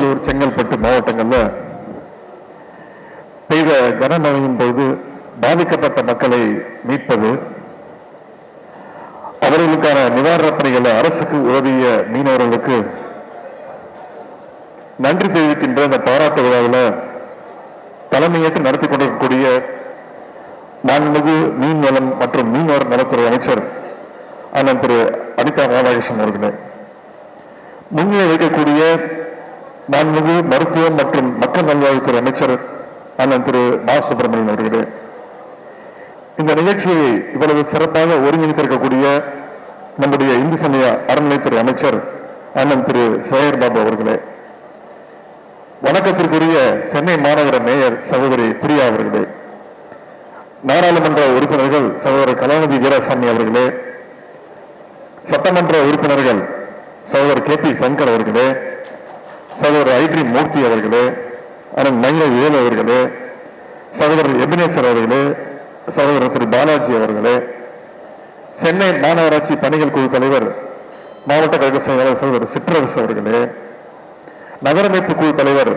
திருவள்ளூர் செங்கல்பட்டு மாவட்டங்களில் பெய்த கனமழையின் போது பாதிக்கப்பட்ட மக்களை மீட்பது அவர்களுக்கான நிவாரணப் பணிகளை அரசுக்கு உதவிய மீனவர்களுக்கு நன்றி தெரிவிக்கின்ற இந்த பாராட்டு விழாவில் தலைமையேற்று நடத்தி கொண்டிருக்கக்கூடிய மாண்புமிகு மீன்வளம் மற்றும் மீனவர் நலத்துறை அமைச்சர் அண்ணன் திரு அனிதா ராதாகிருஷ்ணன் அவர்களே. முன்னே வைக்கக்கூடிய மாண்புமிகு மருத்துவம் மற்றும் மக்கள் நல்வாழ்வுத்துறை அமைச்சர் அண்ணன் திரு பா. சுப்பிரமணியன் அவர்களே இந்த நிகழ்ச்சியை இவ்வளவு சிறப்பாக ஒருங்கிணைத்திருக்கக்கூடிய நம்முடைய இந்து சமய அறநிலைத்துறை அமைச்சர் அண்ணன் திரு சேகர் பாபு அவர்களே வணக்கத்திற்குரிய சென்னை மாநகர மேயர் சகோதரி பிரியா அவர்களே நாடாளுமன்ற உறுப்பினர்கள் சகோதரர் கலாநிதி வீராசாமி அவர்களே சட்டமன்ற உறுப்பினர்கள் சகோதரர் கே பி சங்கர் அவர்களே சகோதரர் ஐட்ரி மூர்த்தி அவர்களே அண்ணன் மயில வேலு அவர்களே சகோதரர் எபினேஸ்வர் அவர்களே சகோதரர் திரு பாலாஜி அவர்களே சென்னை மாநகராட்சி பணிகள் குழு தலைவர் மாவட்ட கழக செயலாளர் சகோதரர் சிற்றரசு அவர்களே நகரமைப்பு குழு தலைவர்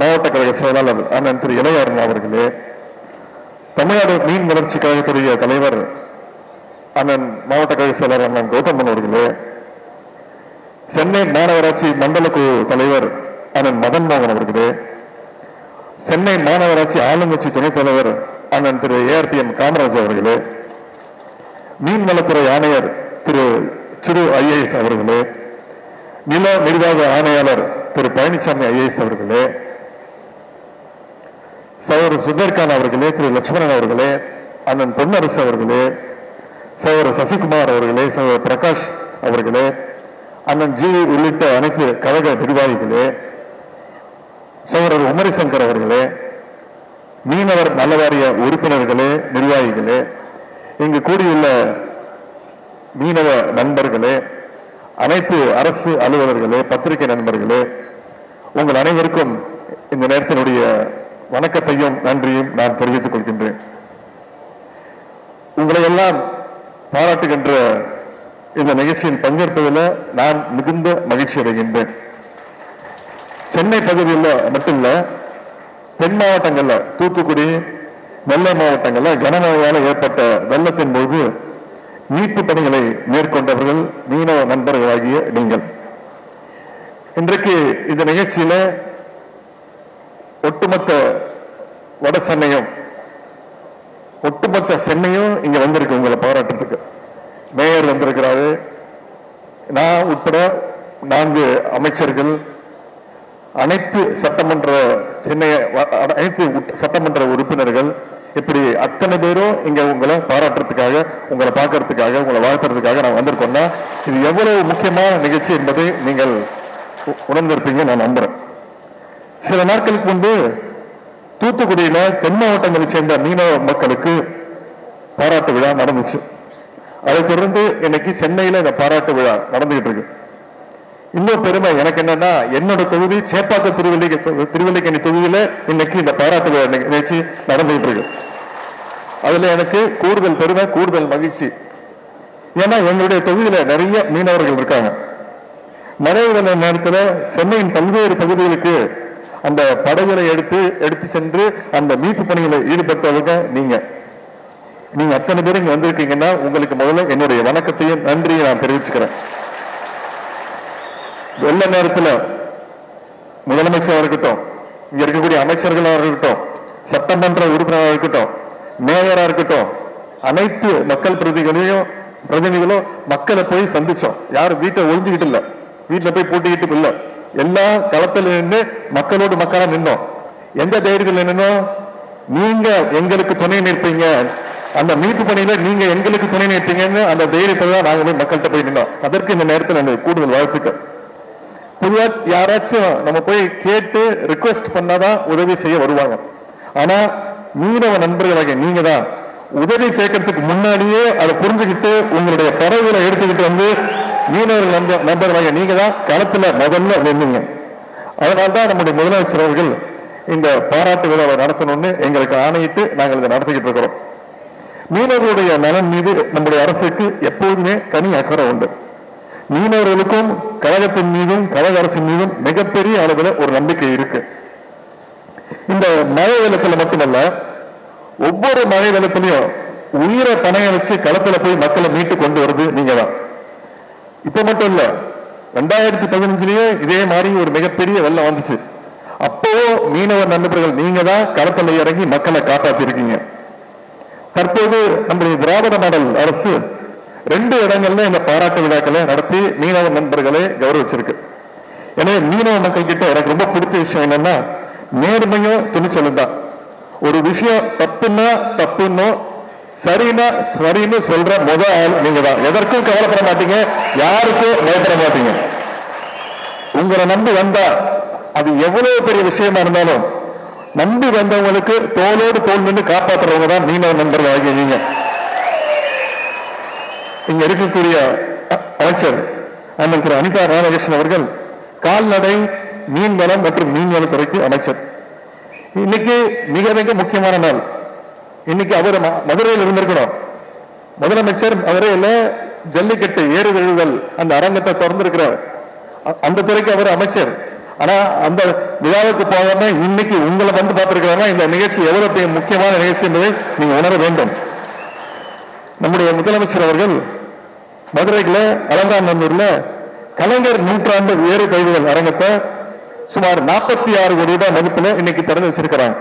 மாவட்ட கழக செயலாளர் அண்ணன் திரு இளையாரன் அவர்களே தமிழ்நாடு மீன் வளர்ச்சி கழகத்துடைய தலைவர் அண்ணன் மாவட்ட கழக செயலாளர் அண்ணன் கௌதமன் அவர்களே சென்னை மாநகராட்சி மண்டல குழு தலைவர் அண்ணன் மதன் மோகன் அவர்களே சென்னை மாநகராட்சி ஆளுங்கட்சி துணைத் தலைவர் அண்ணன் திரு ஏஆர்பிஎம் காமராஜ் அவர்களே மீன்வளத்துறை ஆணையர் திரு சிறு ஐஏஎஸ் அவர்களே நில நிர்வாக ஆணையாளர் திரு பழனிசாமி ஐஏஎஸ் அவர்களே சகோதரர் சுந்தர்கான் அவர்களே திரு லட்சுமணன் அவர்களே அண்ணன் பொன்னரசு அவர்களே சகோதரர் சசிகுமார் அவர்களே சகோதரர் பிரகாஷ் அவர்களே அண்ணன் ஜி உள்ளிட்ட அனைத்து கழக நிர்வாகிகளே சோழர் உமரிசங்கர் அவர்களே மீனவர் நலவாரிய உறுப்பினர்களே நிர்வாகிகளே இங்கு கூடியுள்ள மீனவ நண்பர்களே அனைத்து அரசு அலுவலர்களே பத்திரிகை நண்பர்களே உங்கள் அனைவருக்கும் இந்த நேரத்தினுடைய வணக்கத்தையும் நன்றியும் நான் தெரிவித்துக் கொள்கின்றேன். உங்களை எல்லாம் பாராட்டுகின்ற இந்த நிகழ்ச்சியில் பங்கேற்பதில் நான் மிகுந்த மகிழ்ச்சி அடைகின்றேன். சென்னை பகுதியில் மட்டும் இல்ல தென் மாவட்டங்களில் தூத்துக்குடி நெல்லை மாவட்டங்களில் கனமழையால் ஏற்பட்ட வெள்ளத்தின் போது மீட்பு பணிகளை மேற்கொண்டவர்கள் மீனவ நண்பர்களாகிய நீங்கள். இன்றைக்கு இந்த நிகழ்ச்சியில ஒட்டுமொத்த வட சென்னையும் ஒட்டுமொத்த சென்னையும் இங்க வந்திருக்கு உங்களை பாராட்டுறதுக்கு. மேயர் வந்திருக்கிறாரு. நான் உட்பட நான்கு அமைச்சர்கள் அனைத்து சட்டமன்ற சென்னை வ- அனைத்து சட்டமன்ற உறுப்பினர்கள் இப்படி அத்தனை பேரும் இங்க உங்களை பாராட்டுறதுக்காக உங்களை பார்க்கறதுக்காக உங்களை வாழ்த்துறதுக்காக நான் வந்திருக்கோம்னா இது எவ்வளவு முக்கியமான நிகழ்ச்சி என்பதை நீங்கள் உணர்ந்திருப்பீங்க நான் நம்புறேன். சில நாட்களுக்கு முன்பு தூத்துக்குடியில தென் மாவட்டங்களைச் சேர்ந்த மீனவ மக்களுக்கு பாராட்டு விழா நடந்துச்சு. அதை தொடர்ந்து இன்னைக்கு சென்னையில இந்த பாராட்டு விழா நடந்துகிட்டு இருக்கு. இன்னும் பெருமை எனக்கு என்னன்னா என்னோட தொகுதி சேப்பாக்க திருவள்ளி திருவல்லிக்கணி தொகுதியில இன்னைக்கு இந்த பாராட்டு விழா நிகழ்ச்சி நடந்துகிட்டு இருக்கு. அதுல எனக்கு கூடுதல் பெருமை கூடுதல் மகிழ்ச்சி. ஏன்னா என்னுடைய தொகுதியில நிறைய மீனவர்கள் இருக்காங்க. மழை வெள்ள நேரத்தில் சென்னையின் பல்வேறு பகுதிகளுக்கு அந்த படகுகளை எடுத்து எடுத்து சென்று அந்த மீட்பு பணிகளை ஈடுபட்டவங்க நீங்க. நீங்க அத்தனை பேர் இங்க வந்திருக்கீங்கன்னா உங்களுக்கு முதல்ல என்னுடைய வணக்கத்தையும் நன்றியை நான் தெரிவிச்சுக்கிறேன். வெள்ள நேரத்துல முதலமைச்சராக இருக்கட்டும் இங்க இருக்கக்கூடிய அமைச்சர்களாக இருக்கட்டும் சட்டமன்ற உறுப்பினராக இருக்கட்டும் மேயரா இருக்கட்டும் அனைத்து மக்கள் பிரதிகளையும் பிரதிநிதிகளும் மக்களை போய் சந்திச்சோம். யாரும் வீட்டை ஒழிஞ்சுக்கிட்டு இல்ல. வீட்டில் போய் போட்டிக்கிட்டு இல்லை. எல்லா களத்துல நின்று மக்களோடு மக்களாக நின்னோம். எந்த தைரியத்தில் நின்னோம்? நீங்க எங்களுக்கு துணை நிற்பீங்க. அந்த மீட்பு பணியில நீங்க எங்களுக்கு துணை நிற்பீங்கன்னு அந்த தைரியத்தை தான் நாங்க போய் மக்கள்கிட்ட போய் நின்னோம். அதற்கு இந்த நேரத்தில் எனக்கு கூடுதல் வாழ்த்துக்கள். பொதுவாக யாராச்சும் நம்ம போய் கேட்டு ரிக்வெஸ்ட் பண்ணாதான் உதவி செய்ய வருவாங்க. ஆனா மீனவ நண்பர்களாக நீங்க தான் உதவி கேட்கறதுக்கு முன்னாடியே அதை புரிஞ்சுக்கிட்டு உங்களுடைய பறவைகளை எடுத்துக்கிட்டு வந்து மீனவர்கள் நண்ப நண்பர்களாக நீங்க தான் களத்துல முதல்ல நின்னீங்க. அதனால்தான் நம்முடைய முதலமைச்சர் அவர்கள் இந்த பாராட்டு விழாவை நடத்தணும்னு எங்களுக்கு ஆணையிட்டு நாங்கள் இதை நடத்திக்கிட்டு இருக்கிறோம். மீனவர்களுடைய நலன் மீது நம்முடைய அரசுக்கு எப்போதுமே தனி அக்கறை உண்டு. மீனவர்களுக்கும் கழகத்தின் மீதும் கழக அரசின் மீதும் மிகப்பெரிய அளவில் ஒரு நம்பிக்கை இருக்கு. இந்த மழை வெள்ளத்தில் மட்டுமல்ல ஒவ்வொரு மழை வெள்ளத்திலையும் உயிரை பணைய வச்சு களத்துல போய் மக்களை மீட்டு கொண்டு வருது நீங்க தான் இப்ப மட்டும் இல்ல ரெண்டாயிரத்தி பதினஞ்சுலயே இதே மாதிரி ஒரு மிகப்பெரிய வெள்ளம் வந்துச்சு. அப்போ மீனவர் நண்பர்கள் நீங்க தான் களத்துல இறங்கி மக்களை காப்பாத்தி இருக்கீங்க தற்போது நம்முடைய திராவிட மாடல் அரசு ரெண்டு இடங்கள்ல இந்த பாராட்டு விழாக்களை நடத்தி மீனவ நண்பர்களை கௌரவிச்சிருக்கு. எனவே மீனவ மக்கள் கிட்ட எனக்கு ரொம்ப பிடிச்ச விஷயம் என்னன்னா நேர்மையும் துணிச்சலும் தான். ஒரு விஷயம் தப்புன்னா தப்புன்னு சரின்னா சரின்னு சொல்ற முத ஆள் நீங்க தான். எதற்கும் கவலைப்பட மாட்டீங்க யாருக்கும் பயப்பட மாட்டீங்க. உங்களை நம்பி வந்தா அது எவ்வளவு பெரிய விஷயமா இருந்தாலும் நம்பி வந்தவங்களுக்கு தோலோடு தோல் நின்று காப்பாற்றுறவங்க தான் மீனவ நண்பர்கள் ஆகிய இங்க இருக்கக்கூடிய அ- அமைச்சர் அண்ணன் திரு அனிதா ராமகிருஷ்ணன் அவர்கள் கால்நடை மீன்வளம் மற்றும் மீன்வளத்துறைக்கு அமைச்சர். இன்னைக்கு மிக மிக முக்கியமான நாள். இன்னைக்கு அவர் மதுரையில் இருந்திருக்கணும். முதலமைச்சர் மதுரையில ஜல்லிக்கட்டு ஏறு தழுவுதல் அந்த அரங்கத்தை திறந்திருக்கிறார். அ- அந்த துறைக்கு அவர் அமைச்சர். ஆனா அந்த விழாவுக்கு போகாம இன்னைக்கு உங்களை வந்து பார்த்திருக்கிறாங்க. இந்த நிகழ்ச்சி எவ்வளவு முக்கியமான நிகழ்ச்சி என்பதை நீங்க உணர வேண்டும். நம்முடைய முதலமைச்சர் அவர்கள் மதுரையில் அலங்காநல்லூர்ல கலைஞர் நூற்றாண்டு வேறு கைதுகள் அரங்கத்தை சுமார் நாற்பத்தி ஆறு கோடி ரூபாய் மதிப்புல இன்னைக்கு திறந்து வச்சிருக்கிறாங்க.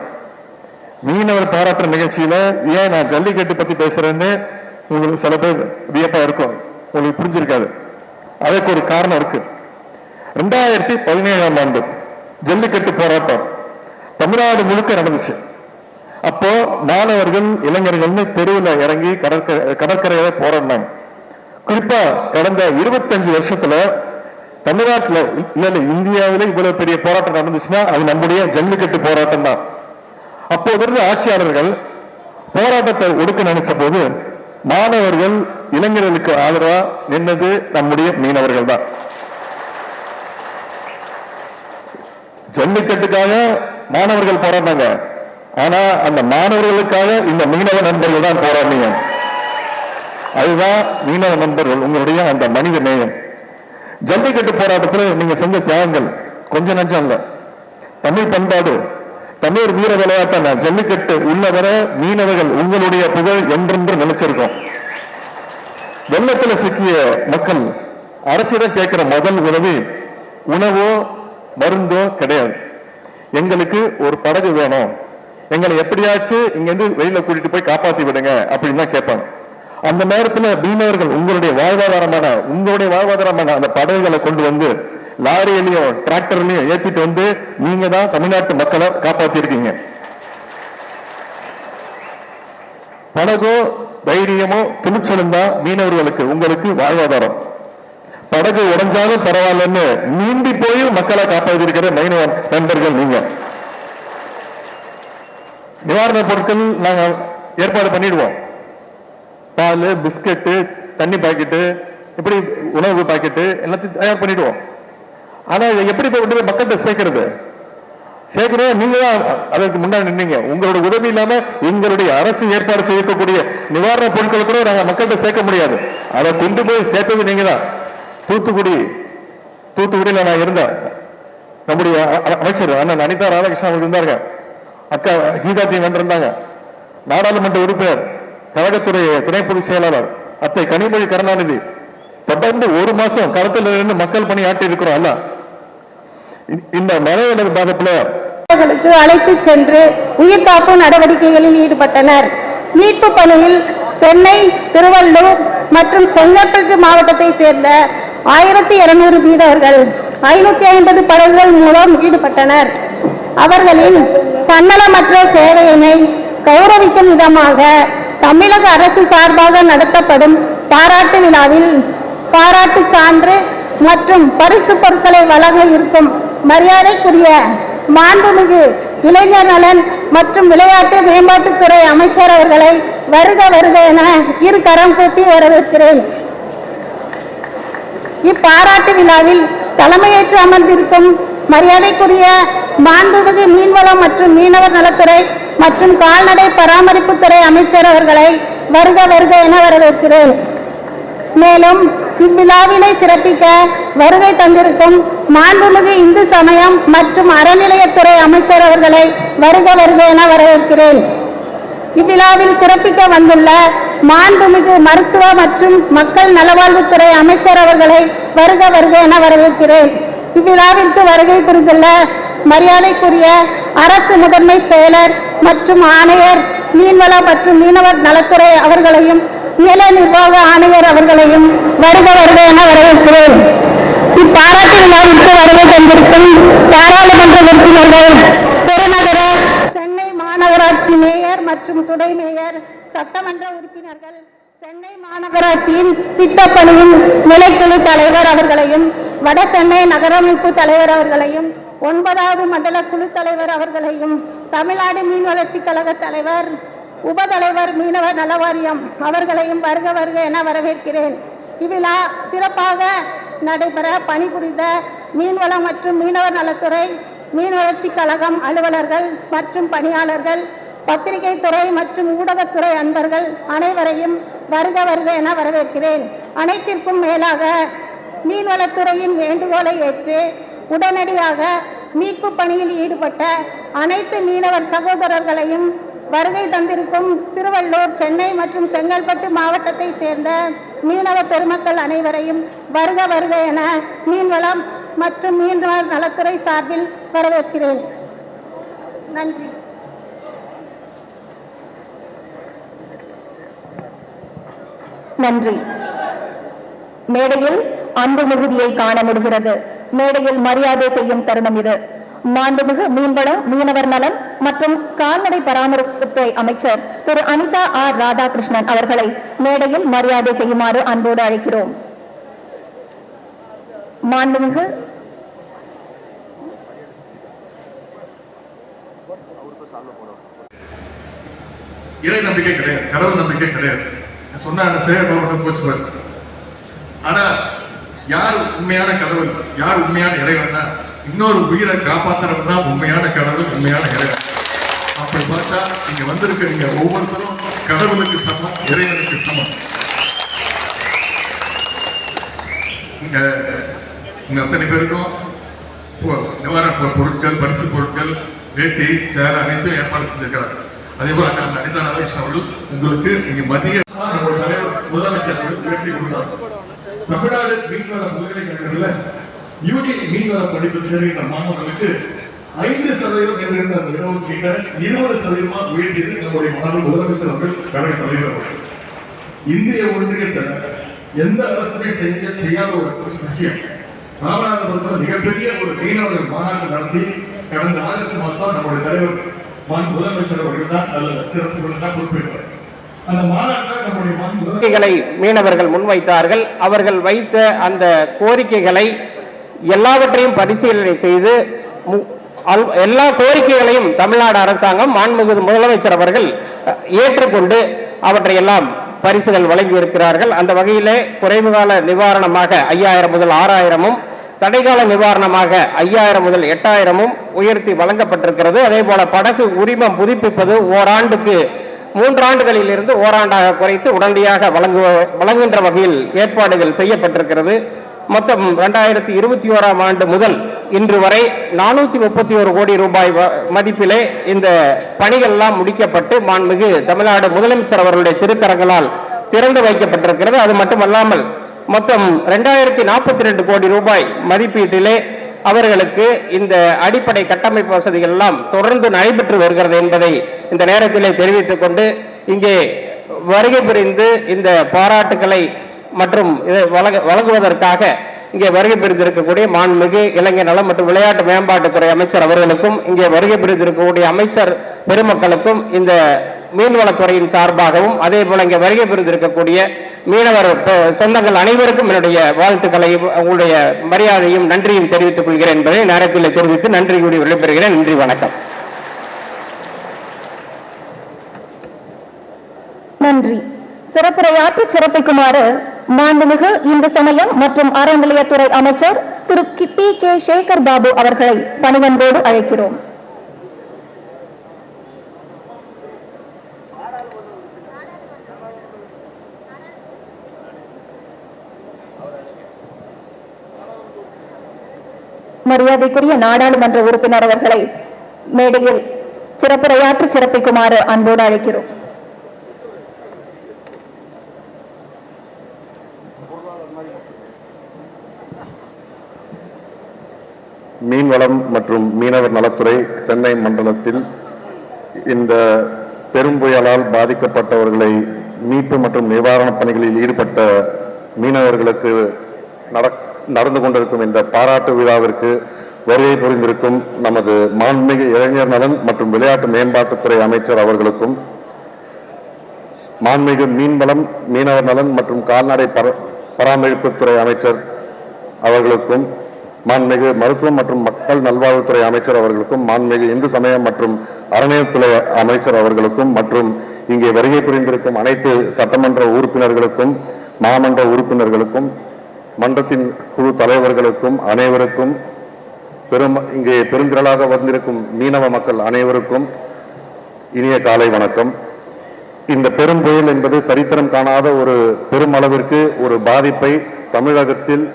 மீனவர் பாராட்டுற நிகழ்ச்சியில ஏன் நான் ஜல்லிக்கட்டு பத்தி பேசுறேன்னு உங்களுக்கு சில பேர் வியப்பா இருக்கும். உங்களுக்கு புரிஞ்சிருக்காது. அதுக்கு ஒரு காரணம் இருக்கு. ரெண்டாயிரத்தி பதினேழாம் ஆண்டு ஜல்லிக்கட்டு போராட்டம் தமிழ்நாடு முழுக்க நடந்துச்சு. அப்போ மாணவர்கள் இளைஞர்கள்னு தெருவில் இறங்கி கடற்கரை கடற்கரையில போராடினாங்க. குறிப்பா கடந்த இருபத்தஞ்சு வருஷத்துல தமிழ்நாட்டில் இல்ல இல்ல இந்தியாவில இவ்வளவு பெரிய போராட்டம் நடந்துச்சுன்னா அது நம்முடைய ஜல்லிக்கட்டு போராட்டம் தான். அப்போது இருந்த ஆட்சியாளர்கள் போராட்டத்தை ஒடுக்க நினைச்ச போது மாணவர்கள் இளைஞர்களுக்கு ஆதரவா நின்னது நம்முடைய மீனவர்கள் தான். ஜல்லிக்கட்டுக்காக மாணவர்கள் போராடினாங்க ஆனா அந்த மாணவர்களுக்காக இந்த மீனவ நண்பர்கள் தான் போராடினீங்க. அதுதான் மீனவ நண்பர்கள் உங்களுடைய அந்த மனித நேயம். ஜல்லிக்கட்டு போராட்டத்தில் நீங்க செஞ்ச தியாகங்கள் கொஞ்ச நஞ்சம் இல்லை. தமிழ் பண்பாடு தமிழ் வீர விளையாட்டான ஜல்லிக்கட்டு உள்ளவர மீனவர்கள் உங்களுடைய புகழ் என்றென்று நினைச்சிருக்கோம். வெள்ளத்தில் சிக்கிய மக்கள் அரசிடம் கேட்கிற முதல் உதவி உணவோ மருந்தோ கிடையாது. எங்களுக்கு ஒரு படகு வேணும். எங்களை எப்படியாச்சும் இங்கேருந்து வெளியில கூட்டிட்டு போய் காப்பாத்தி விடுங்க அப்படின்னு தான் கேட்பாங்க. அந்த நேரத்துல மீனவர்கள் உங்களுடைய வாழ்வாதாரமான உங்களுடைய வாழ்வாதாரமான அந்த படகுகளை கொண்டு வந்து லாரியிலையும் டிராக்டர்லையும் ஏற்றிட்டு வந்து நீங்க தான் தமிழ்நாட்டு மக்களை காப்பாத்திருக்கீங்க படகோ தைரியமோ துணிச்சலும் தான் மீனவர்களுக்கு உங்களுக்கு வாழ்வாதாரம். படகு உடஞ்சாலும் பரவாயில்லன்னு நீந்தி போய் மக்களை காப்பாற்றிருக்கிற மீனவ நண்பர்கள் நீங்க. நிவாரண பொருட்கள் நாங்க ஏற்பாடு பண்ணிடுவோம். பால் பிஸ்கட்டு தண்ணி பாக்கெட்டு இப்படி உணவு பாக்கெட்டு எல்லாத்தையும் தயார் பண்ணிடுவோம். ஆனா இதை எப்படி போய் கொண்டு போய் மக்கள்கிட்ட சேர்க்கறது? சேர்க்கணும் நீங்க தான் அதற்கு முன்னாடி நின்னீங்க. உங்களோட உதவி இல்லாம எங்களுடைய அரசு ஏற்பாடு செய்யக்கூடிய நிவாரண பொருட்களை கூட நாங்க மக்கள்கிட்ட சேர்க்க முடியாது. அதை கொண்டு போய் சேர்த்தது நீங்க தான். தூத்துக்குடி தூத்துக்குடியில் நான் இருந்தேன். நம்முடைய அமைச்சர் அண்ணன் அனிதா ராதாகிருஷ்ணன் அவர்கள் இருந்தாங்க அக்கா கீதாஜி வந்திருந்தாங்க நாடாளுமன்ற உறுப்பினர் கழகத்துறை துணை பொதுச் செயலாளர் அத்தை கனிமொழி கருணாநிதி. தொடர்ந்து ஒரு மாசம் களத்தில் இருந்து மக்கள் பணி ஆட்டி இருக்கிறோம் அல்ல இ- இந்த மழையில பாகத்துல அழைத்து சென்று உயிர் காப்பு நடவடிக்கைகளில் ஈடுபட்டனர். மீட்பு பணியில் சென்னை திருவள்ளூர் மற்றும் செங்கற்பட்டு மாவட்டத்தைச் சேர்ந்த ஆயிரத்தி இருநூறு வீரர்கள் ஐநூத்தி ஐம்பது படகுகள் மூலம் ஈடுபட்டனர். அவர்களின் தன்னலமற்ற சேவையினை கௌரவிக்கும் விதமாக தமிழக அரசு சார்பாக நடத்தப்படும் பாராட்டு விழாவில் பாராட்டு சான்று மற்றும் பரிசு பொருட்களை வழங்க இருக்கும் மரியாதைக்குரிய மாண்புமிகு இளைஞர் நலன் மற்றும் விளையாட்டு மேம்பாட்டுத்துறை அமைச்சர் அவர்களை வருக வருக என இரு கரம் கூட்டி வரவேற்கிறேன். இப்பாராட்டு விழாவில் தலைமையேற்று அமர்ந்திருக்கும் மரியாதைக்குரிய மாண்புமிகு மீன்வளம் மற்றும் மீனவர் நலத்துறை மற்றும் கால்நடை பராமரிப்புத்துறை அமைச்சர் அவர்களை வருக வருக என வரவேற்கிறேன். மேலும் இவ்விழாவினை சிறப்பிக்க வருகை தந்திருக்கும் மாண்புமிகு இந்து சமயம் மற்றும் அறநிலையத்துறை அமைச்சர் அவர்களை வருக வருக என வரவேற்கிறேன். இவ்விழாவில் சிறப்பிக்க வந்துள்ள மாண்புமிகு மருத்துவ மற்றும் மக்கள் நலவாழ்வுத்துறை அமைச்சர் அவர்களை வருக வருக என வரவேற்கிறேன். இவ்விழாவிற்கு வருகை புரிந்துள்ள மரியாதைக்குரிய அரசு முதன்மை செயலர் மற்றும் ஆணையர் மீன்வள மற்றும் மீனவர் நலத்துறை அவர்களையும் நில நிர்வாக ஆணையர் அவர்களையும் வருக வருக என வரவேற்கிறேன். இப்பாராட்டு விழாவிற்கு வருகை தந்திருக்கும் பாராளுமன்ற உறுப்பினர்கள் மாநகராட்சி மேயர் மற்றும் துணை மேயர் சட்டமன்ற உறுப்பினர்கள் சென்னை மாநகராட்சியின் திட்டப்பணியின் நிலைக்குழு தலைவர் அவர்களையும் வட சென்னை நகரமைப்பு தலைவர் அவர்களையும் ஒன்பதாவது மண்டல குழு தலைவர் அவர்களையும் தமிழ்நாடு மீன் வளர்ச்சி கழக தலைவர் உபதலைவர் மீனவர் நலவாரியம் அவர்களையும் வருக வருக என வரவேற்கிறேன். இவ்விழா சிறப்பாக நடைபெற பணிபுரிந்த மீன்வளம் மற்றும் மீனவர் நலத்துறை மீன் வளர்ச்சி கழகம் அலுவலர்கள் மற்றும் பணியாளர்கள் பத்திரிகை துறை மற்றும் ஊடகத்துறை அன்பர்கள் அனைவரையும் வருக வருக என வரவேற்கிறேன். அனைத்திற்கும் மேலாக மீன்வளத்துறையின் வேண்டுகோளை ஏற்று உடனடியாக மீட்பு பணியில் ஈடுபட்ட அனைத்து மீனவர் சகோதரர்களையும் வருகை தந்திருக்கும் திருவள்ளூர் சென்னை மற்றும் செங்கல்பட்டு மாவட்டத்தைச் சேர்ந்த மீனவ பெருமக்கள் அனைவரையும் வருக வருக என மீன்வளம் மற்றும் மீனவர் நலத்துறை சார்பில் வரவேற்கிறேன். நன்றி. நன்றி. மேடையில் அன்பு மிகுதியை காண முடிகிறது. மேடையில் மரியாதை செய்யும் தருணம் இது. மாண்புமிகு மீன்வளம் மீனவர் நலன் மற்றும் கால்நடை பராமரிப்புத்துறை அமைச்சர் திரு அனிதா ஆர் ராதாகிருஷ்ணன் அவர்களை மேடையில் மரியாதை செய்யுமாறு அன்போடு அழைக்கிறோம். மாண்புமிகு இறை நம்பிக்கை கிடையாது கடவுள் நம்பிக்கை கிடையாது. சொன்ன சரியா போச்சு ஆனா யார் உண்மையான கடவுள் யார் உண்மையான இறைவன் இன்னொரு உயிரை காப்பாத்துறவன் தான் உண்மையான கடவுள் உண்மையான இறைவன். அப்படி பார்த்தா நீங்க வந்திருக்க நீங்க ஒவ்வொருத்தரும் கடவுளுக்கு சமம் இறைவனுக்கு சமம். இங்க உங்க அத்தனை பேருக்கும் நிவாரண பொருட்கள் பரிசு பொருட்கள் வேட்டி சேர் அனைத்தும் ஏற்பாடு செஞ்சிருக்கிறார். அதே போல அண்ணா அனிதா நாகேஷன் அவர்கள் உங்களுக்கு இங்க மதிய முதலமைச்சர் வேட்டி கொடுத்தார். தமிழ்நாடு மீன்வள பல்கலைக்கழகத்துல யூஜி மீன்வள படிப்பு சேர்கின்ற மாணவர்களுக்கு ஐந்து சதவீதம் என்கின்ற அந்த இடஒதுக்கீட்டை இருபது சதவீதமா உயர்த்தியது நம்முடைய மாணவர் முதலமைச்சர் அவர்கள் கழக தலைவர் அவர்கள். இந்திய ஒன்றியத்தை எந்த அரசுமே செய்ய செய்யாத ஒரு விஷயம். ராமநாதபுரத்தில் மிகப்பெரிய ஒரு மீனவர்கள் மாநாட்டு நடத்தி கடந்த ஆகஸ்ட் மாதம் நம்முடைய தலைவர் மண் முதலமைச்சர் அவர்கள் தான் அதில் சிறப்பு தான் குறிப்பிட்டார். கோரிக்கைகளை மீனவர்கள் முன்வைத்தார்கள். அவர்கள் வைத்த அந்த கோரிக்கைகளை எல்லாவற்றையும் பரிசீலனை செய்து எல்லா கோரிக்கைகளையும் தமிழ்நாடு அரசாங்கம் மாண்புமிகு முதலமைச்சர் அவர்கள் ஏற்றுக்கொண்டு அவற்றை எல்லாம் பரிசுகள் வழங்கி இருக்கிறார்கள் அந்த வகையிலே குறைவு கால நிவாரணமாக ஐயாயிரம் முதல் ஆறாயிரமும் தடைகால நிவாரணமாக ஐயாயிரம் முதல் எட்டாயிரமும் உயர்த்தி வழங்கப்பட்டிருக்கிறது. அதே போல படகு உரிமம் புதுப்பிப்பது ஓராண்டுக்கு மூன்றாண்டுகளில் இருந்து ஓராண்டாக குறைத்து உடனடியாக வழங்குவ வழங்குகின்ற வகையில் ஏற்பாடுகள் செய்யப்பட்டிருக்கிறது. மொத்தம் ரெண்டாயிரத்தி இருபத்தி ஓராம் ஆண்டு முதல் இன்று வரை நானூத்தி முப்பத்தி ஒரு கோடி ரூபாய் வ- மதிப்பிலே இந்த பணிகள் எல்லாம் முடிக்கப்பட்டு மாண்புமிகு தமிழ்நாடு முதலமைச்சர் அவர்களுடைய திருக்கரங்களால் திறந்து வைக்கப்பட்டிருக்கிறது. அது மட்டுமல்லாமல் மொத்தம் ரெண்டாயிரத்தி நாற்பத்தி ரெண்டு கோடி ரூபாய் மதிப்பீட்டிலே அவர்களுக்கு இந்த அடிப்படை கட்டமைப்பு வசதிகள் எல்லாம் தொடர்ந்து நடைபெற்று வருகிறது என்பதை இந்த நேரத்திலே தெரிவித்துக் கொண்டு இங்கே வருகை புரிந்து இந்த பாராட்டுக்களை மற்றும் இதை வழங்குவதற்காக இங்கே வருகை புரிந்திருக்கக்கூடிய மாண்புமிகு இளைஞர் நலம் மற்றும் விளையாட்டு மேம்பாட்டுத்துறை அமைச்சர் அவர்களுக்கும் இங்கே வருகை புரிந்திருக்கக்கூடிய அமைச்சர் பெருமக்களுக்கும் இந்த மீன்வளத்துறையின் சார்பாகவும் அதே போல இங்கே வருகை புரிந்திருக்கக்கூடிய மீனவர் சொந்தங்கள் அனைவருக்கும் என்னுடைய வாழ்த்துக்களையும் உங்களுடைய மரியாதையும் நன்றியும் தெரிவித்துக் கொள்கிறேன் என்பதை நேரத்தில் தெரிவித்து நன்றி கூடி விடைபெறுகிறேன். நன்றி வணக்கம். நன்றி. சிறப்புரையாற்றி சிறப்பிக்குமாறு மாண்புமிகு இந்து சமயம் மற்றும் அறநிலையத்துறை அமைச்சர் திரு பி. கே. சேகர் பாபு அவர்களை பணிவன்போடு அழைக்கிறோம். மரியாதைக்குரிய நாடாளுமன்ற உறுப்பினர் அவர்களை மேடையில் சிறப்புரையாற்றி சிறப்பிக்குமாறு அன்போடு அழைக்கிறோம். மீன்வளம் மற்றும் மீனவர் நலத்துறை சென்னை மண்டலத்தில் இந்த பெரும் புயலால் பாதிக்கப்பட்டவர்களை மீட்பு மற்றும் நிவாரணப் பணிகளில் ஈடுபட்ட மீனவர்களுக்கு நட நடந்து கொண்டிருக்கும் இந்த பாராட்டு விழாவிற்கு வருகை புரிந்திருக்கும் நமது மாண்புமிகு இளைஞர் நலன் மற்றும் விளையாட்டு மேம்பாட்டுத்துறை அமைச்சர் அவர்களுக்கும் மாண்புமிகு மீன்வளம் மீனவர் நலன் மற்றும் கால்நடை பர- பராமரிப்புத்துறை அமைச்சர் அவர்களுக்கும் மாண்புமிகு மருத்துவம் மற்றும் மக்கள் நல்வாழ்வுத்துறை அமைச்சர் அவர்களுக்கும் மாண்புமிகு இந்து சமயம் மற்றும் அறநிலையத்துறை அமைச்சர் அவர்களுக்கும் மற்றும் இங்கே வருகை புரிந்திருக்கும் அனைத்து சட்டமன்ற உறுப்பினர்களுக்கும் மாமன்ற உறுப்பினர்களுக்கும் மன்றத்தின் குழு தலைவர்களுக்கும் அனைவருக்கும் பெரும் இங்கே பெருந்திரளாக வந்திருக்கும் மீனவ மக்கள் அனைவருக்கும் இனிய காலை வணக்கம். இந்த பெரும் புயல் என்பது சரித்திரம் காணாத ஒரு பெரும் அளவிற்கு ஒரு பாதிப்பை தமிழகத்தில்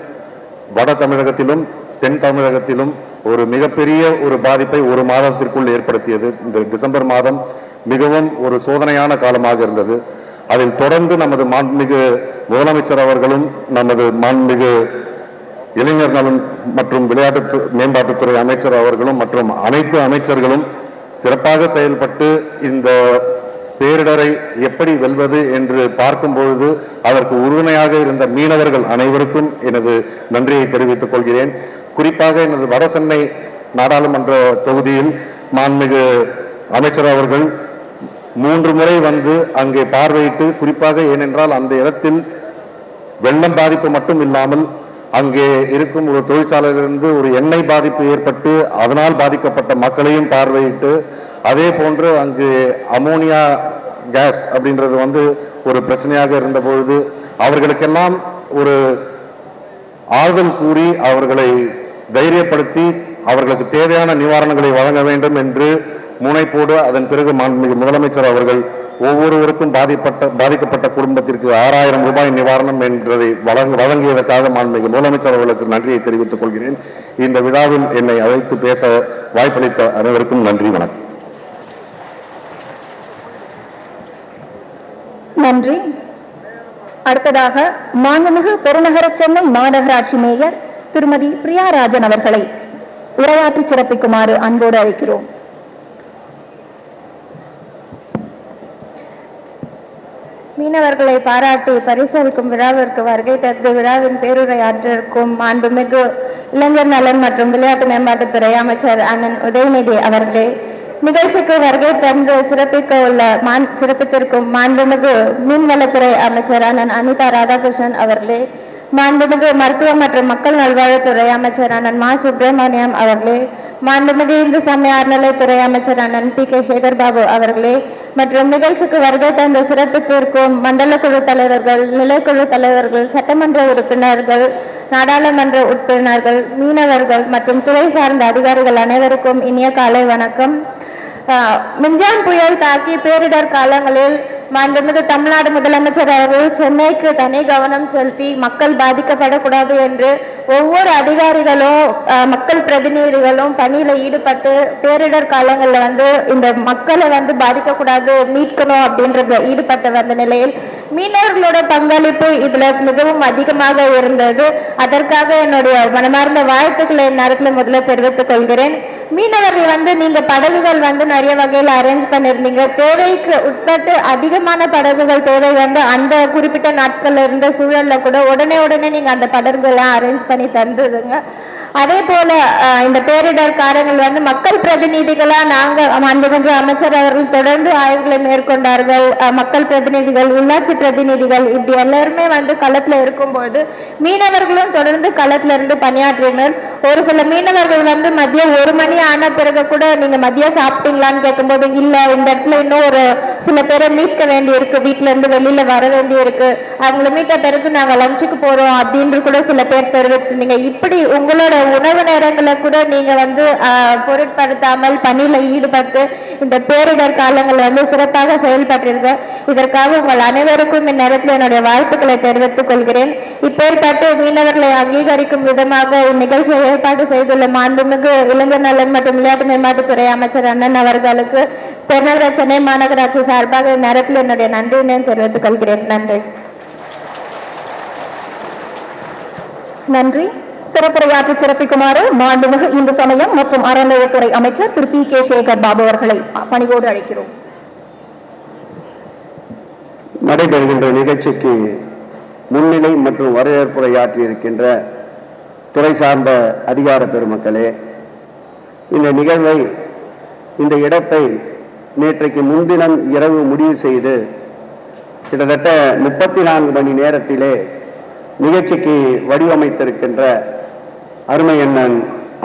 வட தமிழகத்திலும் தென் தமிழகத்திலும் ஒரு மிகப்பெரிய ஒரு பாதிப்பை ஒரு மாதத்திற்குள் ஏற்படுத்தியது. இந்த டிசம்பர் மாதம் மிகவும் ஒரு சோதனையான காலமாக இருந்தது. அதில் தொடர்ந்து நமது மாண்புமிகு முதலமைச்சர் அவர்களும் நமது மாண்புமிகு இளைஞர் நலன் மற்றும் விளையாட்டு மேம்பாட்டுத்துறை அமைச்சர் அவர்களும் மற்றும் அனைத்து அமைச்சர்களும் சிறப்பாக செயல்பட்டு இந்த பேரிடரை எப்படி வெல்வது என்று பார்க்கும் பொழுது அதற்கு உறுதுணையாக இருந்த மீனவர்கள் அனைவருக்கும் எனது நன்றியை தெரிவித்துக் கொள்கிறேன். குறிப்பாக எனது வடசென்னை நாடாளுமன்ற தொகுதியில் மாண்புமிகு அமைச்சர் அவர்கள் மூன்று முறை வந்து அங்கே பார்வையிட்டு குறிப்பாக ஏனென்றால் அந்த இடத்தில் வெள்ளம் பாதிப்பு மட்டும் இல்லாமல் அங்கே இருக்கும் ஒரு தொழிற்சாலையிலிருந்து ஒரு எண்ணெய் பாதிப்பு ஏற்பட்டு அதனால் பாதிக்கப்பட்ட மக்களையும் பார்வையிட்டு அதே போன்று அங்கு அமோனியா கேஸ் அப்படின்றது வந்து ஒரு பிரச்சனையாக இருந்த பொழுது அவர்களுக்கெல்லாம் ஒரு ஆறுதல் கூறி அவர்களை தைரியப்படுத்தி அவர்களுக்கு தேவையான நிவாரணங்களை வழங்க வேண்டும் என்று முனைப்போடு அதன் பிறகு மாண்புமிகு முதலமைச்சர் அவர்கள் ஒவ்வொருவருக்கும் பாதிப்பட்ட பாதிக்கப்பட்ட குடும்பத்திற்கு ஆறாயிரம் ரூபாய் நிவாரணம் என்றதை வழங்க வழங்கியதற்காக மாண்புமிகு முதலமைச்சர் அவர்களுக்கு நன்றியை தெரிவித்துக் கொள்கிறேன். இந்த விழாவில் என்னை அழைத்து பேச வாய்ப்பளித்த அனைவருக்கும் நன்றி வணக்கம். நன்றி. அடுத்ததாக மாண்புமிகு பெருநகர சென்னை மாநகராட்சி மேயர் திருமதி பிரியா ராஜன் அவர்களை உரையாற்றி சிறப்பிக்குமாறு அன்போடு அழைக்கிறோம். மீனவர்களை பாராட்டி பரிசளிக்கும் விழாவிற்கு வருகை தந்து விழாவின் பேருரையாற்றிருக்கும் மாண்புமிகு இளைஞர் நலன் மற்றும் விளையாட்டு மேம்பாட்டுத்துறை அமைச்சர் அண்ணன் உதயநிதி அவர்களே நிகழ்ச்சிக்கு வருகை தந்து சிறப்பிக்க உள்ள மான் சிறப்பித்திருக்கும் மாண்புமிகு மீன்வளத்துறை அமைச்சர் அண்ணன் அனிதா ராதாகிருஷ்ணன் அவர்களே மாண்புமிகு மருத்துவ மற்றும் மக்கள் நல்வாழ்வுத்துறை அமைச்சர் அண்ணன் மா சுப்பிரமணியம் அவர்களே மாண்புமிகு இந்து சமய அறநிலைத்துறை அமைச்சர் அண்ணன் பி கே சேகர்பாபு அவர்களே மற்றும் நிகழ்ச்சிக்கு வருகை தந்த சிறப்பித்திருக்கும் மண்டல குழு தலைவர்கள் நிலைக்குழு தலைவர்கள் சட்டமன்ற உறுப்பினர்கள் நாடாளுமன்ற உறுப்பினர்கள் மீனவர்கள் மற்றும் துறை சார்ந்த அதிகாரிகள் அனைவருக்கும் இனிய காலை வணக்கம். மிஞ்சான் புயல் தாக்கி பேரிடர் காலங்களில் மாண்புமிகு தமிழ்நாடு முதலமைச்சர் அவர்கள் சென்னைக்கு தனி கவனம் செலுத்தி மக்கள் பாதிக்கப்படக்கூடாது என்று ஒவ்வொரு அதிகாரிகளும் மக்கள் பிரதிநிதிகளும் பணியில ஈடுபட்டு பேரிடர் காலங்களில் வந்து இந்த மக்களை வந்து பாதிக்கக்கூடாது மீட்கணும் அப்படின்றத ஈடுபட்டு வந்த நிலையில் மீனவர்களோட பங்களிப்பு இதுல மிகவும் அதிகமாக இருந்தது. அதற்காக என்னுடைய மனமார்ந்த வாழ்த்துக்களை நேரத்தில் முதல்ல தெரிவித்துக் கொள்கிறேன். மீனவர்கள் வந்து நீங்க படகுகள் வந்து நிறைய வகையில் அரேஞ்ச் பண்ணிருந்தீங்க. தேவைக்கு உட்பட்டு அதிகமான படகுகள் தேவை வந்து அந்த குறிப்பிட்ட நாட்கள்ல இருந்த சூழல்ல கூட உடனே உடனே நீங்க அந்த படகுகளை அரேஞ்ச் பண்ணி தந்ததுங்க. அதே போல இந்த பேரிடர்காரங்கள் வந்து மக்கள் பிரதிநிதிகளா நாங்க மாண்புமிகு அமைச்சர் அவர்கள் தொடர்ந்து ஆய்வுகளை மேற்கொண்டார்கள். மக்கள் பிரதிநிதிகள் உள்ளாட்சி பிரதிநிதிகள் இப்படி எல்லாருமே வந்து களத்துல இருக்கும்போது மீனவர்களும் தொடர்ந்து களத்துல இருந்து பணியாற்றினர். ஒரு சில மீனவர்கள் வந்து மதியம் ஒரு மணி ஆன பிறகு கூட நீங்க மதியம் சாப்பிட்டீங்களான்னு கேட்கும்போது இல்ல இந்த இடத்துல இன்னும் ஒரு சில பேரை மீட்க வேண்டியிருக்கு. வீட்டுல இருந்து வெளியில வர வேண்டியிருக்கு. அவங்கள மீட்ட பிறகு நாங்க லஞ்சுக்கு போறோம். அப்படின்னு கூட சில பேர் தெரிவித்திருந்தீங்க. இப்படி உங்களோட உணவு நேரங்களை கூட நீங்க வந்து பொருட்படுத்தாமல் பணியில ஈடுபட்டு இந்த பேரிடர் காலங்கள் வந்து சிறப்பாக செயல்பட்டிருக்க இதற்காக உங்கள் அனைவருக்கும் இந்நேரத்தில் என்னுடைய வாழ்த்துக்களை தெரிவித்துக் கொள்கிறேன். இப்பேற்பட்டு மீனவர்களை அங்கீகரிக்கும் விதமாக இந்நிகழ்ச்சியை ஏற்பாடு செய்துள்ள மாண்புமிகு இளைஞர் நலன் மற்றும் விளையாட்டு மேம்பாட்டுத்துறை அமைச்சர் அண்ணன் அவர்களுக்கு பெருநகர சென்னை மாநகராட்சி சார்பாக இந்நேரத்தில் என்னுடைய நன்றியினை தெரிவித்துக் கொள்கிறேன். நன்றி. நன்றி. சிறப்புரையாற்றி சிறப்பிக்குமாறு மாண்புமிகு இந்து சமயம் மற்றும் அறநிலையத்துறை அமைச்சர் திரு பி கே சேகர் பாபு அவர்களை பணிவோடு அழைக்கிறோம். நடைபெறுகின்ற நிகழ்ச்சிக்கு முன்னிலை மற்றும் வரவேற்புரையாற்றி இருக்கின்ற துறை சார்ந்த அதிகார பெருமக்களே இந்த நிகழ்வை இந்த இடத்தை நேற்றைக்கு முன்தினம் இரவு முடிவு செய்து கிட்டத்தட்ட முப்பத்தி நான்கு மணி நேரத்திலே நிகழ்ச்சிக்கு வடிவமைத்திருக்கின்ற அருமை அண்ணன்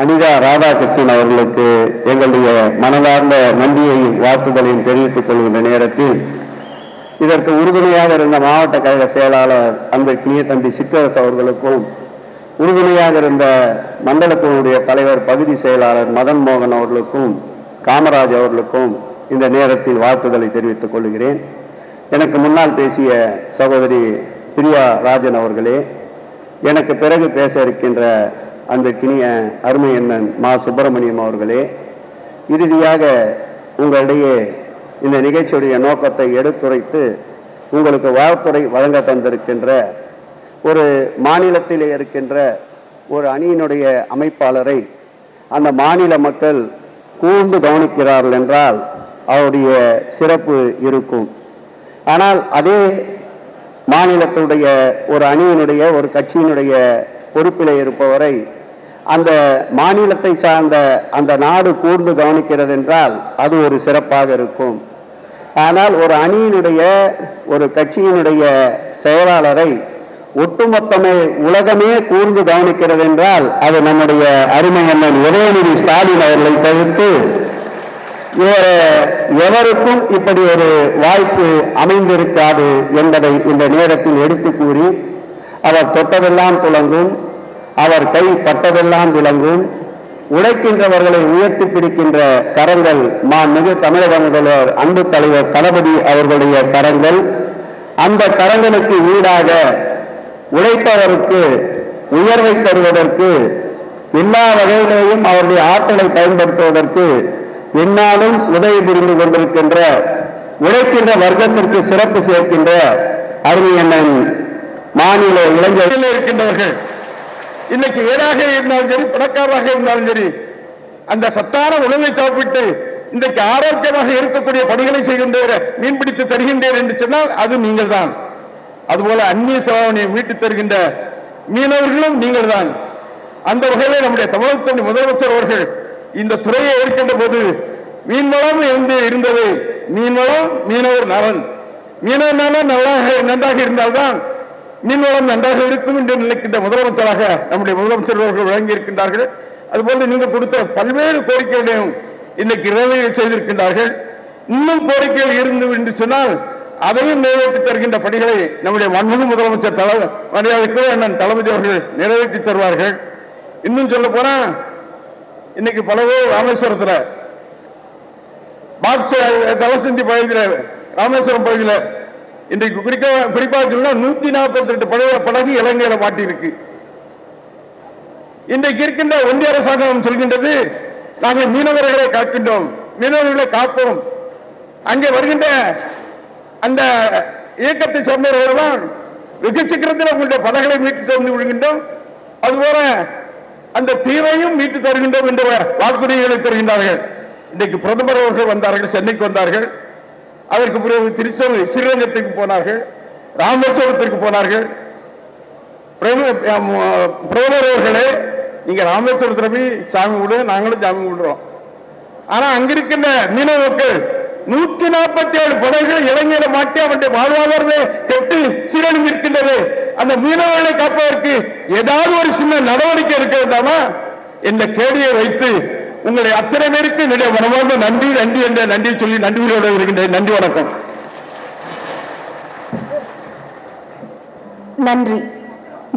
அனிதா ராதாகிருஷ்ணன் அவர்களுக்கு எங்களுடைய மனதார்ந்த நன்றியையும் வாழ்த்துதலையும் தெரிவித்துக் கொள்கின்ற நேரத்தில் இதற்கு உறுதுணையாக இருந்த மாவட்ட கழக செயலாளர் அன்பிற்கினிய தம்பி சிற்றரசு அவர்களுக்கும் உறுதுணையாக இருந்த மண்டலத்தினுடைய தலைவர் பகுதி செயலாளர் மதன் மோகன் அவர்களுக்கும் காமராஜ் அவர்களுக்கும் இந்த நேரத்தில் வாழ்த்துதலை தெரிவித்துக் கொள்கிறேன். எனக்கு முன்னால் பேசிய சகோதரி பிரியா ராஜன் அவர்களே எனக்கு பிறகு பேச இருக்கின்ற அன்பிற்கினிய அருமை அண்ணன் மா சுப்பிரமணியம் அவர்களே இறுதியாக உங்களிடையே இந்த நிகழ்ச்சியுடைய நோக்கத்தை எடுத்துரைத்து உங்களுக்கு வாழ்த்துறை வழங்க தந்திருக்கின்ற ஒரு மாநிலத்திலே இருக்கின்ற ஒரு அணியினுடைய அமைப்பாளரை அந்த மாநில மக்கள் கூர்ந்து கவனிக்கிறார்கள் என்றால் அவருடைய சிறப்பு இருக்கும். ஆனால் அதே மாநிலத்துடைய ஒரு அணியினுடைய ஒரு கட்சியினுடைய பொறுப்பிலே இருப்பவரை அந்த மாநிலத்தை சார்ந்த அந்த நாடு கூர்ந்து கவனிக்கிறது என்றால் அது ஒரு சிறப்பாக இருக்கும். ஆனால் ஒரு அணியினுடைய ஒரு கட்சியினுடைய செயலாளரை ஒட்டுமொத்தமே உலகமே கூர்ந்து கவனிக்கிறது என்றால் அது நம்முடைய அருமை அண்ணன் உதயநிதி ஸ்டாலின் அவர்களை தவிர்த்து வேறு எவருக்கும் இப்படி ஒரு வாய்ப்பு அமைந்திருக்காது என்பதை இந்த நேரத்தில் எடுத்து கூறி அவர் தொட்டதெல்லாம் புலங்கும் அவர் கை பட்டதெல்லாம் விளங்கும். உழைக்கின்றவர்களை உயர்த்தி பிடிக்கின்ற கரங்கள் மாண்புமிகு தமிழக முதல்வர் அன்பு தலைவர் தளபதி அவர்களுடைய கரங்கள். அந்த கரங்களுக்கு ஈடாக உழைப்பவருக்கு உயர்வை தருவதற்கு எல்லா வகையிலேயும் அவருடைய ஆற்றலை பயன்படுத்துவதற்கு என்னாலும் உதவி புரிந்து கொண்டிருக்கின்ற உழைக்கின்ற வர்க்கத்திற்கு சிறப்பு சேர்க்கின்ற அருமையண்ணன் மாநில இளைஞர்கள் இருக்கின்றவர்கள் இன்னைக்கு ஏழாக இருந்தாலும் சரி பணக்காரராக இருந்தாலும் சரி அந்த சத்தான உணவை சாப்பிட்டு இன்றைக்கு ஆரோக்கியமாக இருக்கக்கூடிய பணிகளை செய்கின்ற மீன்பிடித்து தருகின்றேன் என்று சொன்னால் அது நீங்கள் தான் அதுபோல அந்நிய செலவனை மீட்டு தருகின்ற மீனவர்களும் நீங்கள் தான் அந்த வகையிலே நம்முடைய தமிழகத்தின் முதலமைச்சர் அவர்கள் இந்த துறையை ஏற்கின்ற போது மீன்வளம் இருந்து இருந்தது. மீன்வளம் மீனவர் நலன். மீனவர் நலன் நல்லாக நன்றாக இருந்தால்தான் மீன்வளம் நன்றாக இருக்கும் என்று நினைக்கின்ற முதலமைச்சராக நம்முடைய முதலமைச்சர் அவர்கள் வழங்கி இருக்கின்றார்கள் அதுபோல நீங்கள் கொடுத்த பல்வேறு கோரிக்கைகளையும் இன்னைக்கு நிறைவேறி செய்திருக்கின்றார்கள். இன்னும் கோரிக்கைகள் இருந்து என்று சொன்னால் அதையும் நிறைவேற்றி தருகின்ற பணிகளை நம்முடைய மன்மகு முதலமைச்சர் தலை மரியாதைக்குரிய அண்ணன் தளபதி அவர்கள் நிறைவேற்றி தருவார்கள். இன்னும் சொல்ல போனா இன்னைக்கு பல பேர் ராமேஸ்வரத்துல பாக்ஸ் தலசந்தி பகுதியில் ராமேஸ்வரம் பகுதியில் இன்றைக்கு குறிக்க குறிப்பாக சொன்னா நூத்தி நாற்பத்தி ரெண்டு படகு படகு இலங்கையில மாட்டியிருக்கு. இன்றைக்கு இருக்கின்ற ஒன்றிய அரசாங்கம் சொல்கின்றது நாங்கள் மீனவர்களை காக்கின்றோம் மீனவர்களை காப்போம். அங்கே வருகின்ற அந்த இயக்கத்தை சேர்ந்தவர்களெல்லாம் வெகு சீக்கிரத்தில் உங்களுடைய படகளை மீட்டு தந்து விடுகின்றோம் அதுபோல அந்த தீவையும் மீட்டு தருகின்றோம் என்ற வாக்குறுதிகளை தருகின்றார்கள். இன்றைக்கு பிரதமர் அவர்கள் வந்தார்கள் சென்னைக்கு வந்தார்கள். அதற்கு பிறகு திருச்செந்தூர் ஸ்ரீரங்கத்துக்கு போனார்கள் ராமேஸ்வரத்திற்கு போனார்கள். பிரதமர் அம், பிரதமர் அவர்களே நீங்க போய் சாமி விடுங்க நாங்களும் சாமி விடுறோம் ஆனா அங்க இருக்கின்ற மீனவ நூத்தி நாற்பத்தி ஏழு படகுகள் இளைஞரை மாட்டி அவருடைய வாழ்வாதாரமே கெட்டு சீரழிந்து இருக்கின்றது அந்த மீனவர்களை காப்பதற்கு ஏதாவது ஒரு சின்ன நடவடிக்கை இருக்க வேண்டாமா? என்ற கேள்வியை வைத்து உங்களுடைய அத்தனை பேருக்கு என்னுடைய மனமார்ந்த நன்றி நன்றி என்ற நன்றி சொல்லி நன்றி நன்றிகளோடு இருக்கின்றேன். நன்றி வணக்கம். நன்றி.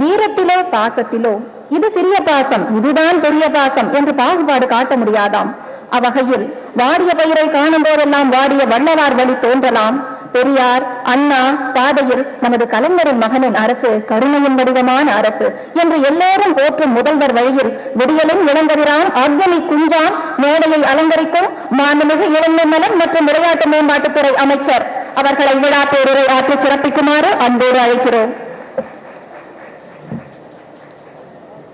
வீரத்திலோ பாசத்திலோ இது சிறிய பாசம் இதுதான் பெரிய பாசம் என்று பாகுபாடு காட்ட முடியாதாம். அவ்வகையில் வாடிய பயிரை காணும் போதெல்லாம் வாடிய வள்ளலார் வழி தோன்றலாம். பெரியார் அண்ணா பாதையில் நமது கலைஞரின் மகனின் அரசு கருணையின் வடிவமான அரசு என்று எல்லோரும் போற்றும் முதல்வர் வழியில் விடியலும் இளங்கதிரான் அக்னி குஞ்சான் மேடையை அலங்கரிக்கும் மாண்புமிகு இளைஞர் நலன் மற்றும் விளையாட்டு மேம்பாட்டுத்துறை அமைச்சர். அவர்களை விழா பேருரை ஆற்றி சிறப்பிக்குமாறு அன்போடு அழைக்கிறோம்.